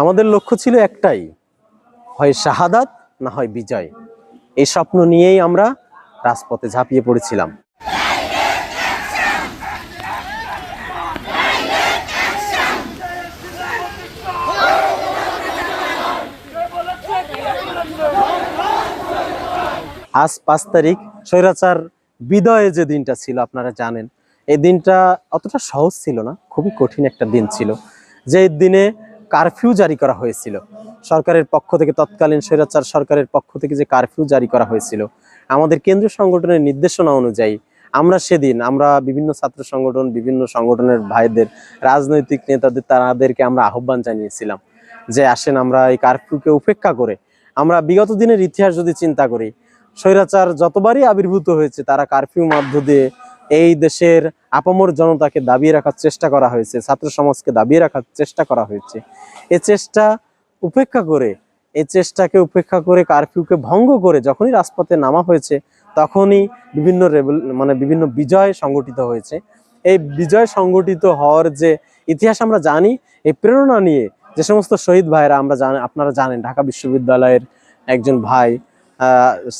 আমাদের লক্ষ্য ছিল একটাই, হয় শাহাদাত না হয় বিজয়। এই স্বপ্ন নিয়েই আমরা রাজপথে ঝাঁপিয়ে পড়েছিলাম। আজ পাঁচ তারিখ, স্বৈরাচার বিদয়ে যে দিনটা ছিল, আপনারা জানেন। এই দিনটা অতটা সহজ ছিল না, খুবই কঠিন একটা দিন ছিল। যে দিনে কারফিউ জারি করা হয়েছিল। সরকারের পক্ষ থেকে তৎকালীন স্বৈরাচার সরকারের পক্ষ থেকে যে কারফিউ জারি করা হয়েছিল, আমাদের কেন্দ্রীয় সংগঠনের নির্দেশনা অনুযায়ী আমরা সেদিন আমরা বিভিন্ন ছাত্র সংগঠন, বিভিন্ন সংগঠনের ভাইদের, রাজনৈতিক নেতাদের, তাদেরকে আমরা আহ্বান জানিয়েছিলাম যে আসেন আমরা এই কারফিউকে উপেক্ষা করে। আমরা বিগত দিনের ইতিহাস যদি চিন্তা করি, স্বৈরাচার যতবারই আবির্ভূত হয়েছে, তারা কারফিউ মধ্য দিয়ে এই দেশের আপামর জনতাকে দাবিয়ে রাখার চেষ্টা করা হয়েছে, ছাত্র সমাজকে দাবিয়ে রাখার চেষ্টা করা হয়েছে। এ চেষ্টা উপেক্ষা করে এই চেষ্টাকে উপেক্ষা করে কারফিউকে ভঙ্গ করে যখনই রাজপথে নামা হয়েছে, তখনই বিভিন্ন রেবল মানে বিভিন্ন বিজয় সংগঠিত হয়েছে। এই বিজয় সংগঠিত হওয়ার যে ইতিহাস আমরা জানি, এই প্রেরণা নিয়ে যে সমস্ত শহীদ ভাইরা আমরা জানি, আপনারা জানেন, ঢাকা বিশ্ববিদ্যালয়ের একজন ভাই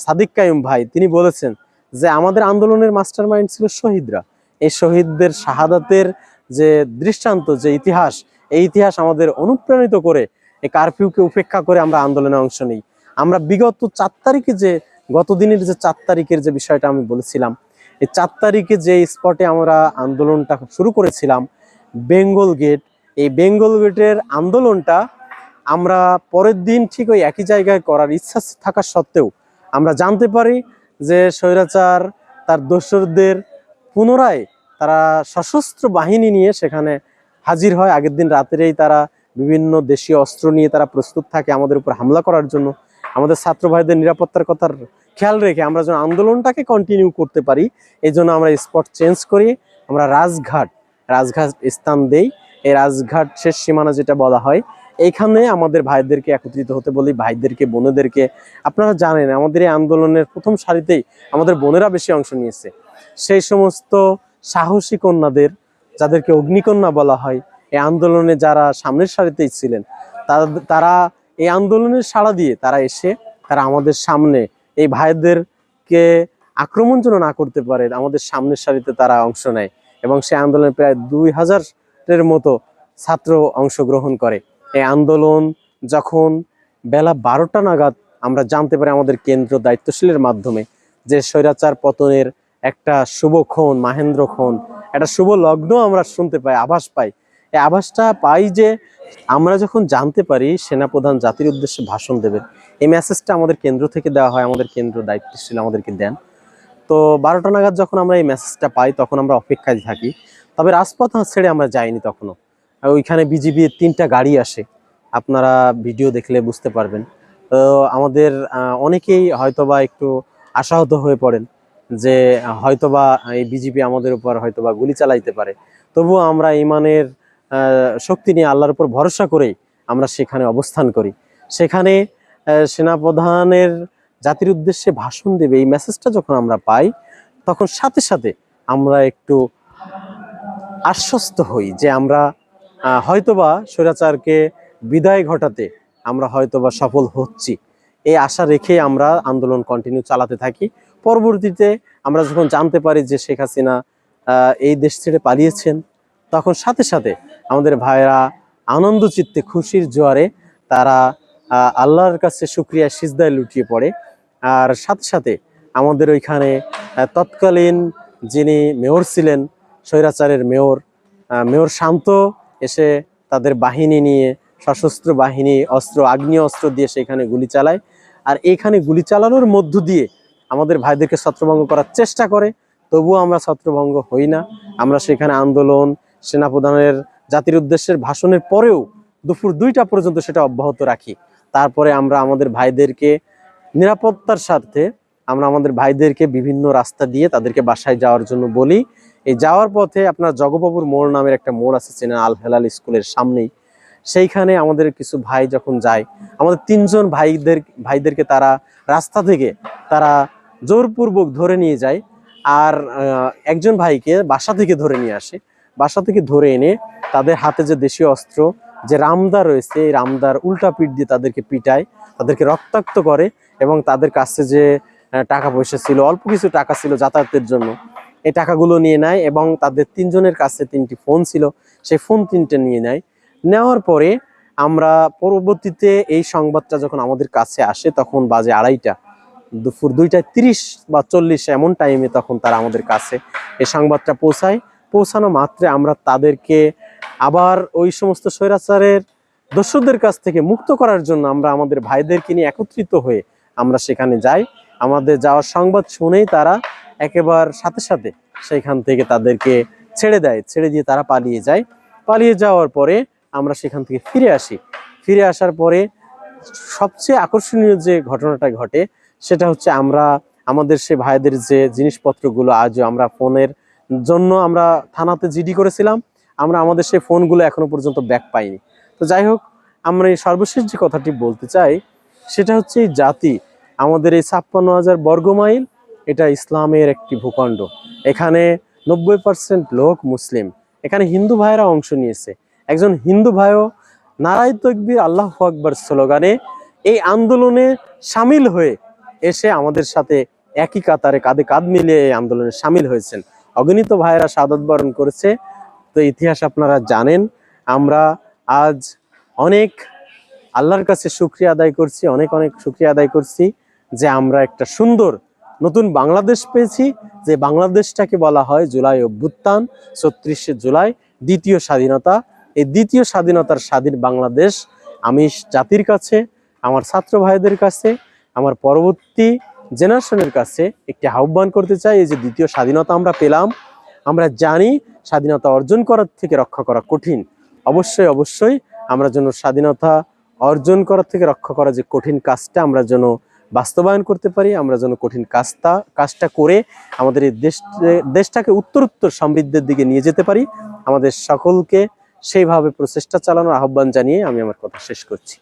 সাদিক কায়ুম ভাই, তিনি বলেছেন যে আমাদের আন্দোলনের মাস্টার মাইন্ড ছিল শহীদরা। এই শহীদদের শাহাদাতের যে দৃষ্টান্ত, যে ইতিহাস, এই ইতিহাস আমাদের অনুপ্রাণিত করে, এই কারফিউকে উপেক্ষা করে আমরা আন্দোলনে অংশ নিই। আমরা বিগত চার তারিখে যে, গত দিনের যে চার তারিখের যে বিষয়টা আমি বলেছিলাম, এই চার তারিখে যে স্পটে আমরা আন্দোলনটা শুরু করেছিলাম, বেঙ্গল গেট, এই বেঙ্গল গেটের আন্দোলনটা আমরা পরের দিন ঠিক ওই একই জায়গায় করার ইচ্ছা থাকা সত্ত্বেও আমরা জানতে পারি যে স্বৈরাচার, তার দোসরদের পুনরায় তারা সশস্ত্র বাহিনী নিয়ে সেখানে হাজির হয়। আগের দিন রাতেরেই তারা বিভিন্ন দেশীয় অস্ত্র নিয়ে তারা প্রস্তুত থাকে আমাদের উপর হামলা করার জন্য। আমাদের ছাত্র ভাইদের নিরাপত্তার কথার খেয়াল রেখে আমরা যেন আন্দোলনটাকে কন্টিনিউ করতে পারি এই জন্য আমরা স্পট চেঞ্জ করি। আমরা রাজঘাট রাজঘাট স্থান দেই। এই রাজঘাট শেষ সীমানা যেটা বলা হয় এইখানে আমাদের ভাইদেরকে একত্রিত হতে বলি, ভাইদেরকে, বোনেদেরকে। আপনারা জানেন, আমাদের এই আন্দোলনের প্রথম সারিতেই আমাদের বোনেরা বেশি অংশ নিয়েছে। সেই সমস্ত সাহসী কন্যাদের, যাদেরকে অগ্নিকন্যা বলা হয়, এই আন্দোলনে যারা সামনের সারিতেই ছিলেন, তারা- এই আন্দোলনের সাড়া দিয়ে তারা এসে, তারা আমাদের সামনে এই ভাইদেরকে আক্রমণ যেন না করতে পারে, আমাদের সামনের সারিতে তারা অংশ নেয়। এবং সেই আন্দোলনে প্রায় দুই হাজারের মতো ছাত্র অংশগ্রহণ করে। এই আন্দোলন যখন বেলা বারোটা নাগাদ আমরা জানতে পারি আমাদের কেন্দ্র দায়িত্বশীলের মাধ্যমে যে স্বৈরাচার পতনের একটা শুভক্ষণ মাহেন্দ্রক্ষণ একটা শুভ লগ্ন আমরা শুনতে পাই, আভাস পাই। এই আভাসটা পাই যে আমরা যখন জানতে পারি সেনাপ্রধান জাতির উদ্দেশ্যে ভাষণ দেবেন এই মেসেজটা আমাদের কেন্দ্র থেকে দেওয়া হয়, আমাদের কেন্দ্র দায়িত্বশীল আমাদেরকে দেন। তো বারোটা নাগাদ যখন আমরা এই মেসেজটা পাই তখন আমরা অপেক্ষায় থাকি, তবে রাজপথ ছেড়ে আমরা যাইনি তখনও। ওইখানে বিজিবির তিনটা গাড়ি আসে। আপনারা ভিডিও দেখলে বুঝতে পারবেন। তো আমাদের অনেকেই হয়তোবা একটু আশাহত হয়ে পড়েন যে হয়তোবা এই বিজিবি আমাদের উপর হয়তোবা গুলি চালাইতে পারে। তবুও আমরা ইমানের শক্তি নিয়ে আল্লাহর উপর ভরসা করেই আমরা সেখানে অবস্থান করি। সেখানে সেনাপ্রধানের জাতির উদ্দেশ্যে ভাষণ দেবে এই মেসেজটা যখন আমরা পাই, তখন সাথে সাথে আমরা একটু আশ্বস্ত হই যে আমরা হয়তোবা স্বৈরাচারকে বিদায় ঘটাতে আমরা হয়তোবা সফল হচ্ছি। এই আশা রেখে আমরা আন্দোলন কন্টিনিউ চালাতে থাকি। পরবর্তীতে আমরা যখন জানতে পারি যে শেখ হাসিনা এই দেশ ছেড়ে পালিয়েছেন, তখন সাথে সাথে আমাদের ভাইয়েরা আনন্দ চিত্তে খুশির জোয়ারে তারা আল্লাহর কাছে শুক্রিয়া সিজদায় লুটিয়ে পড়ে। আর সাথে সাথে আমাদের ওইখানে তৎকালীন যিনি মেয়র ছিলেন, স্বৈরাচারের মেয়র মেয়র শান্ত এসে তাদের বাহিনী নিয়ে, সশস্ত্র বাহিনী, অস্ত্র আগ্নেয় অস্ত্র দিয়ে সেখানে গুলি চালায়। আর এইখানে গুলি চালানোর মধ্য দিয়ে আমাদের ভাইদেরকে ছত্রভঙ্গ করার চেষ্টা করে, তবুও আমরা ছত্রভঙ্গ হই না। আমরা সেখানে আন্দোলন, সেনাপ্রধানের, জাতির উদ্দেশ্যের ভাষণের পরেও দুপুর দুইটা পর্যন্ত সেটা অব্যাহত রাখি। তারপরে আমরা আমাদের ভাইদেরকে নিরাপত্তার স্বার্থে, আমরা আমাদের ভাইদেরকে বিভিন্ন রাস্তা দিয়ে তাদেরকে বাসায় যাওয়ার জন্য বলি। এই যাওয়ার পথে আপনার জগবাবুর মোড় নামের একটা মোড় আছে চেনা আল হেলাল স্কুলের সামনেই। সেইখানে আমাদের কিছু ভাই যখন যায়, আমাদের তিনজন ভাইদের, ভাইদেরকে তারা রাস্তা থেকে তারা জোরপূর্বক ধরে নিয়ে যায় আর একজন ভাইকে বাসা থেকে ধরে নিয়ে আসে। বাসা থেকে ধরে এনে তাদের হাতে যে দেশীয় অস্ত্র, যে রামদা রয়েছে, এই রামদার উল্টা পিঠ দিয়ে তাদেরকে পিটায়, তাদেরকে রক্তাক্ত করে এবং তাদের কাছে যে টাকা পয়সা ছিল, অল্প কিছু টাকা ছিল যাতায়াতের জন্য এই টাকাগুলো নিয়ে নেয় এবং তাদের তিনজনের কাছে তিনটি ফোন ছিল, সেই ফোন তিনটে নিয়ে নেয়। নেওয়ার পরে আমরা পরবর্তীতে এই সংবাদটা যখন আমাদের কাছে আসে, তখন বাজে আড়াইটা, দুপুর দুইটায় তিরিশ বা চল্লিশ এমন টাইমে তখন তারা আমাদের কাছে এই সংবাদটা পৌঁছায়। পৌঁছানো মাত্রে আমরা তাদেরকে আবার ওই সমস্ত স্বৈরাচারের দস্যুদের কাছ থেকে মুক্ত করার জন্য আমরা আমাদের ভাইদেরকে নিয়ে একত্রিত হয়ে আমরা সেখানে যাই। আমাদের যাওয়ার সংবাদ শুনেই তারা একেবার সাথে সাথে সেখান থেকে তাদেরকে ছেড়ে দেয়, ছেড়ে দিয়ে তারা পালিয়ে যায়। পালিয়ে যাওয়ার পরে আমরা সেখান থেকে ফিরে আসি। ফিরে আসার পরে সবচেয়ে আকর্ষণীয় যে ঘটনাটা ঘটে, সেটা হচ্ছে আমরা, আমাদের সে ভাইদের যে জিনিসপত্রগুলো আজও আমরা ফোনের জন্য আমরা থানাতে জিডি করেছিলাম, আমরা আমাদের সেই ফোনগুলো এখনও পর্যন্ত ব্যাক পাইনি। তো যাই হোক, আমরা এই সর্বশেষ যে কথাটি বলতে চাই, সেটা হচ্ছে এই জাতি আমাদের এই ছাপ্পান্ন হাজার বর্গমাইল এটা ইসলামের একটি ভূখণ্ড। এখানে নব্বই পার্সেন্ট লোক মুসলিম। এখানে হিন্দু ভাইয়েরা অংশ নিয়েছে। একজন হিন্দু ভাইও নারায় তকবির আল্লাহ আকবর স্লোগানে এই আন্দোলনে সামিল হয়ে এসে আমাদের সাথে একই কাতারে কাঁধে কাঁধ মিলিয়ে এই আন্দোলনে সামিল হয়েছেন। অগণিত ভাইয়েরা সাদত বরণ করেছে। তো ইতিহাস আপনারা জানেন, আমরা আজ অনেক আল্লাহর কাছে শুক্রিয়া আদায় করছি, অনেক অনেক শুক্রিয়া আদায় করছি। যে আমরা একটা সুন্দর নতুন বাংলাদেশ পেয়েছি, যে বাংলাদেশটাকে বলা হয় জুলাই অভ্যুত্থান, ছত্রিশে জুলাই দ্বিতীয় স্বাধীনতা। এই দ্বিতীয় স্বাধীনতার স্বাধীন বাংলাদেশ আমি জাতির কাছে, আমার ছাত্র ভাইদের কাছে, আমার পরবর্তী জেনারেশনের কাছে একটি আহ্বান করতে চাই, এই যে দ্বিতীয় স্বাধীনতা আমরা পেলাম। আমরা জানি স্বাধীনতা অর্জন করার থেকে রক্ষা করা কঠিন। অবশ্যই অবশ্যই আমরা যেন স্বাধীনতা অর্জন করার থেকে রক্ষা করা যে কঠিন কাজটা আমরা যেন বাস্তবায়ন করতে পারি, আমরা যেন কঠিন কাজটা কাজটা করে আমাদের এই দেশ, দেশটাকে উত্তরোত্তর সমৃদ্ধের দিকে নিয়ে যেতে পারি। আমাদের সকলকে সেইভাবে প্রচেষ্টা চালানোর আহ্বান জানিয়ে আমি আমার কথা শেষ করছি।